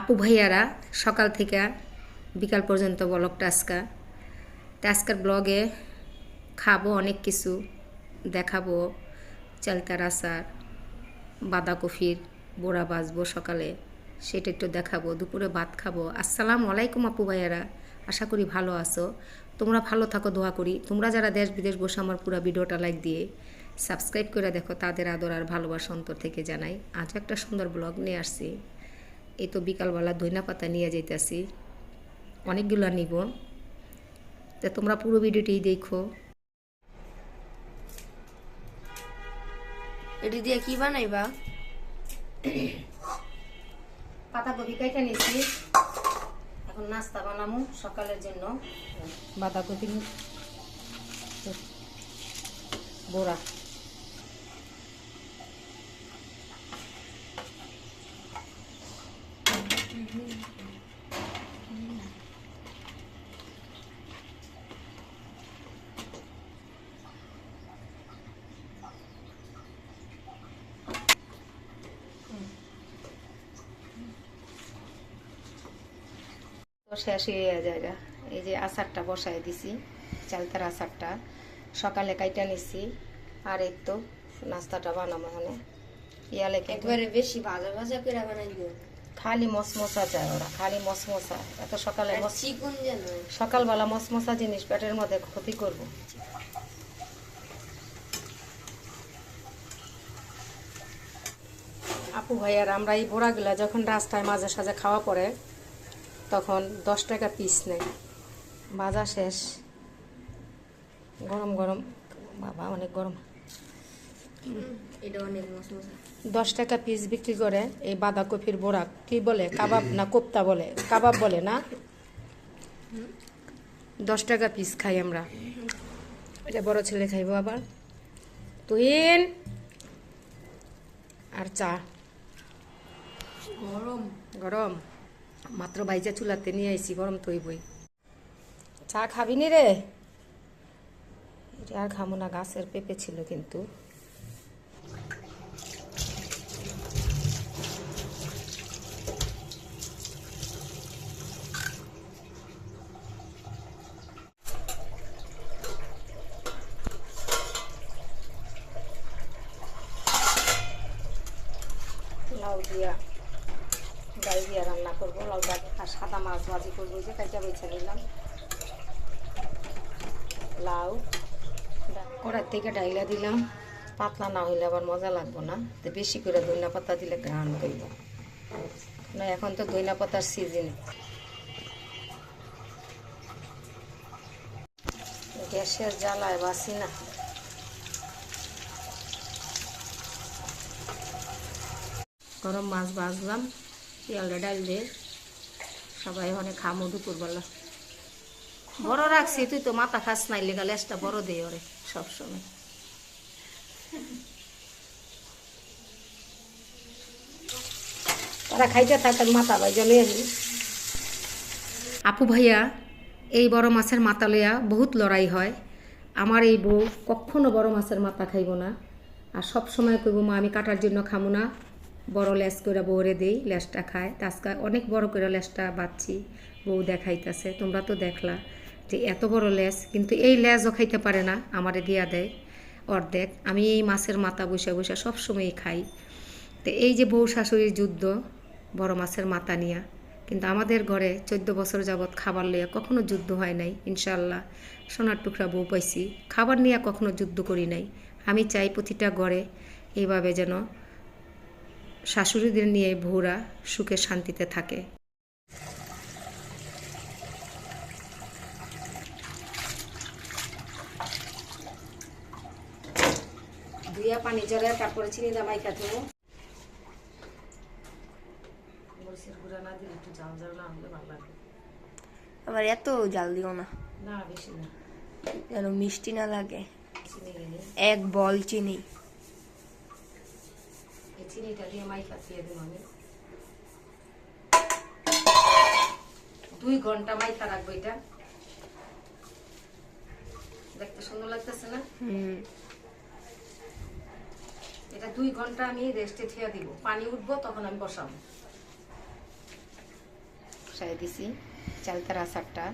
আপু ভাইয়ারা, সকাল থেকে বিকাল পর্যন্ত ব্লগটা আজকা তা আজকের ব্লগে খাব অনেক কিছু, দেখাবো চালতার আচার বাঁধাকপির বোড়া বাজবো সকালে, সেটা একটু দেখাবো, দুপুরে ভাত খাব। আসসালাম আলাইকুম আপু ভাইয়ারা, আশা করি ভালো আছো। তোমরা ভালো থাকো, দোয়া করি। তোমরা যারা দেশ বিদেশ বসে আমার পুরো ভিডিওটা লাইক দিয়ে সাবস্ক্রাইব করে দেখো, তাদের আদর আর ভালোবাসা অন্তর থেকে জানাই। আজও একটা সুন্দর ব্লগ নিয়ে আসছি। এই তো বিকালবেলা ধইনা পাতা নিয়ে যাইতেছি। অনেকগুলো নিব। তা তোমরা পুরো ভিডিওটি দেখো। এটি দিয়ে কি বানাইবা? পাতাকপি কেটে নিয়েছি এখন নাস্তা বানাবো সকালের জন্য। বাঁধাকপি বোড়া। শেষ হয়ে জায়গা এই যে আচারটা বসাই দিছি চালতার আচারটা। সকালে কাইটা নিছি আর এই তো নাস্তাটা বানাবো এখানে। ইয়ালে একবারে বেশি ভাজা ভাজা করে বানাইবো খালি মশমশা চায় ওরা খালি মশমশা এত সকালে চিকুন যেন। সকালবেলা মশমশা জিনিস পেটের মধ্যে ক্ষতি করব। আপু ভাইয়ার আমরা এই বোড়াগুলা যখন রাস্তায় মাঝে সাঝে খাওয়া পড়ে তখন দশ টাকা পিস নেয়। বাজা শেষ। গরম গরম। বাবা অনেক গরম। দশ টাকা পিস বিক্রি করে এই বাঁধাকপির বোড়া। কি বলে? কাবাব না কোপ্তা বলে? কাবাব বলে না? দশ টাকা পিস খাই আমরা। এটা বড় ছেলে খাইবো আবার। তুহিন! আর চা। গরম। গরম। মাত্র বাইজা চুলাতে নিয়ে আইছি, গরম তৈ বই চা খাবি নি রে? আর খামো না, গাছের পেঁপে ছিল কিন্তু। দিয়া। ডাল দিয়া রান্না করব লাউ সাদা মাছ ভাজি করব যে কাইটা বেছে নিলাম। লাউ কড়ার থেকে ডাইলা দিলাম। পাতলা না হইলে আবার মজা লাগবো না। বেশি করে ধনিয়া পাতা দিলে ঘ্রাণ করব। না, এখন তো ধনিয়া পাতার সিজন গ্যাসের জ্বালায় বাসি না। গরম মাছ ভাজলাম। পেঁয়াজটা ডাল দিয়ে সবাই অনেক খামো দুপুরবেলা বড় রাখছি, তুই তো মাথা খাস নাই, লেগা লেজটা বড় দেয় ওরে, সবসময়। তারা খাইতে থাকার মাথা ভাই জলে আপু ভাইয়া, এই বড় মাছের মাথা লইয়া বহুত লড়াই হয়। আমার এই বউ কখনো বড় মাছের মাথা খাইব না। আর সব সময় কইব, মা, আমি কাটার জন্য খামো না। বড় লেস করে বউরে দেই লেসটা খায়। তা আজকে অনেক বড় করে লেসটা বাচ্ছি, বউ দেখাইতেছে। তোমরা তো দেখলা যে এত বড় লেস কিন্তু এই লেজও খাইতে পারে না, আমারে দিয়া দেয় অর্ধেক। আমি এই মাছের মাথা বসে বসে সবসময়ই খাই। তো এই যে বউ শাশুড়ির যুদ্ধ, বড় মাছের মাথা নিয়া, কিন্তু আমাদের ঘরে চোদ্দ বছর যাবৎ খাবার লইয়া কখনো যুদ্ধ হয় নাই ইনশাল্লাহ সোনার টুকরা বউ পাইছি। খাবার নিয়ে কখনো যুদ্ধ করি নাই। আমি চাই প্রতিটা ঘরে এইভাবে যেন শাশুড়িদের নিয়ে বউরা সুখে শান্তিতে থাকে। দুইয়া পানি জলে তারপরে চিনি দামাই খাতে আবার এত জাল দিও না। না যেন মিষ্টি না লাগে। এক বল চিনি। চিনিটা দিয়ে মাই কাটিয়ে দেবো আমি দুই ঘণ্টা মাইকা রাখব এটা দেখতে সুন্দর লাগতেছে না এটা দুই ঘণ্টা আমি রেস্টে থিয়া দিব পানি উঠবো তখন আমি বসাবো বসায় দিছি চালতার আচারটা